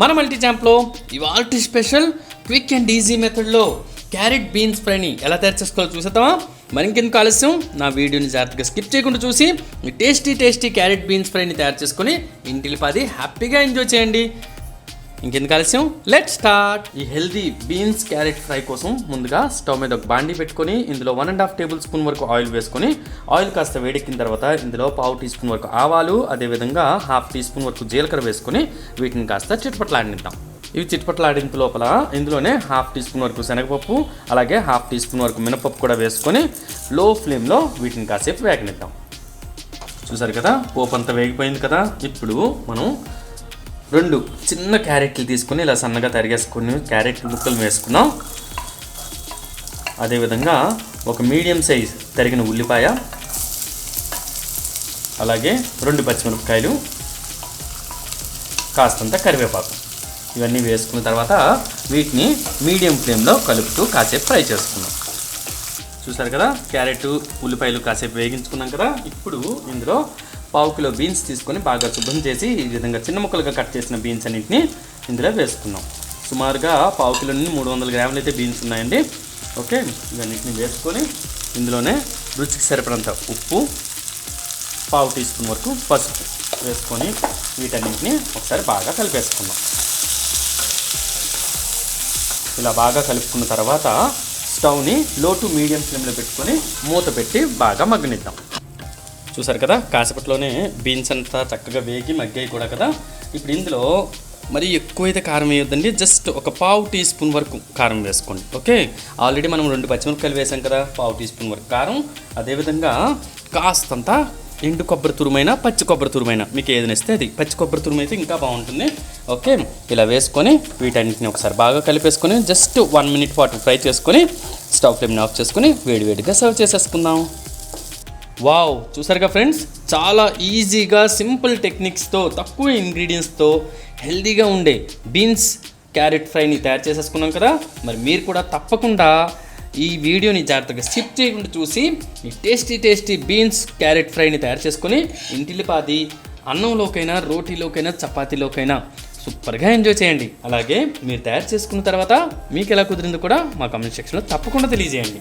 మన మల్టీ ఛాంప్లో ఇవాళ స్పెషల్ క్విక్ అండ్ ఈజీ మెథడ్లో క్యారెట్ బీన్స్ ఫ్రైని ఎలా తయారు చేసుకోవాలో చూసేద్దామా? మరి ఇంకెందుకు ఆలస్యం? నా వీడియోని జాగ్రత్తగా స్కిప్ చేయకుండా చూసి టేస్టీ టేస్టీ క్యారెట్ బీన్స్ ఫ్రైని తయారు చేసుకొని ఇంటికి పాది హ్యాపీగా ఎంజాయ్ చేయండి. ఇంకెందుకు ఆలస్యం? లెట్ స్టార్ట్ ఈ హెల్దీ బీన్స్ క్యారెట్ ఫ్రై కోసం ముందుగా స్టవ్ మీద ఒక బాండి పెట్టుకొని ఇందులో one and half table spoon వరకు ఆయిల్ వేసుకొని ఆయిల్ కాస్త వేడెక్కిన తర్వాత ఇందులో పావు టీ స్పూన్ వరకు ఆవాలు అదేవిధంగా హాఫ్ టీ స్పూన్ వరకు జీలకర్ర వేసుకొని వీటిని కాస్త చిట్పట్లాడినిద్దాం ఇవి చిట్పట్లాడింపు లోపల ఇందులోనే హాఫ్ టీ స్పూన్ వరకు శనగపప్పు అలాగే హాఫ్ టీ స్పూన్ వరకు మినపప్పు కూడా వేసుకొని లో ఫ్లేమ్లో వీటిని కాసేపు వేగనిద్దాం. చూసారు కదా? పోపు అంతా వేగిపోయింది కదా? ఇప్పుడు మనం రెండు చిన్న క్యారెట్లు తీసుకొని ఇలా సన్నగా తరిగేసుకొని క్యారెట్ ముక్కలు వేసుకున్నాం అదేవిధంగా ఒక మీడియం సైజ్ తరిగిన ఉల్లిపాయ అలాగే రెండు పచ్చిమిరపకాయలు కాస్తంత కరివేపాకు. ఇవన్నీ వేసుకున్న తర్వాత వీటిని మీడియం ఫ్లేమ్లో కలుపుతూ కాసేపు ఫ్రై చేసుకున్నాం చూసారు కదా క్యారెట్ ఉల్లిపాయలు కాసేపు వేగించుకున్నాం కదా ఇప్పుడు ఇందులో పావు కిలో బీన్స్ తీసుకొని బాగా శుభ్రం చేసి ఈ విధంగా చిన్న ముక్కలుగా కట్ చేసిన బీన్స్ అన్నింటిని ఇందులో వేసుకున్నాం. సుమారుగా పావు కిలో నుండి మూడు వందల గ్రాములు అయితే బీన్స్ ఉన్నాయండి. ఓకే ఇవన్నింటిని వేసుకొని ఇందులోనే రుచికి సరిపడంత ఉప్పు పావు టీ స్పూన్ వరకు పసుపు వేసుకొని వీటన్నింటిని ఒకసారి బాగా కలిపేసుకుందాం. ఇలా బాగా కలుపుకున్న తర్వాత స్టవ్ని లో టు మీడియం ఫ్లేమ్లో పెట్టుకొని మూత పెట్టి బాగా మగ్గనిద్దాం. చూసారు కదా? కాసేపట్లోనే బీన్స్ అంతా చక్కగా వేగి మగ్గాయి కూడా కదా? ఇప్పుడు ఇందులో మరి ఎక్కువైతే కారం వేయొద్దండి. జస్ట్ ఒక పావు టీ స్పూన్ వరకు కారం వేసుకోండి. ఓకే? ఆల్రెడీ మనం రెండు పచ్చిమిరపకాయలు వేసాం కదా పావు టీ స్పూన్ వరకు కారం. అదేవిధంగా కాస్తంత ఎండు కొబ్బరి తురుమైన పచ్చి కొబ్బరి తురుమైన. మీకు ఏది నచ్చితే అది. పచ్చి కొబ్బరి తురుము అయితే ఇంకా బాగుంటుంది. ఓకే? ఇలా వేసుకొని వీటన్నిటిని ఒకసారి బాగా కలిపేసుకొని జస్ట్ వన్ మినిట్ పాటు ఫ్రై చేసుకొని స్టవ్ ఫ్లేమ్ని ఆఫ్ చేసుకొని వేడివేడిగా సర్వ్ చేసేసుకుందాం. వావ్ చూసారుగా ఫ్రెండ్స్? చాలా ఈజీగా సింపుల్ టెక్నిక్స్తో తక్కువ ఇంగ్రీడియంట్స్తో హెల్దీగా ఉండే బీన్స్ క్యారెట్ ఫ్రైని తయారు చేసేసుకున్నాం కదా? మరి మీరు కూడా తప్పకుండా ఈ వీడియోని జాగ్రత్తగా స్కిప్ చేయకుండా చూసి ఈ టేస్టీ టేస్టీ బీన్స్ క్యారెట్ ఫ్రైని తయారు చేసుకొని ఇంటిలిపాది అన్నంలోకైనా రోటీలోకైనా చపాతీలోకైనా సూపర్గా ఎంజాయ్ చేయండి. అలాగే మీరు తయారు చేసుకున్న తర్వాత మీకు ఎలా కుదిరిందో కూడా మా కమెంట్ సెక్షన్లో తప్పకుండా తెలియజేయండి.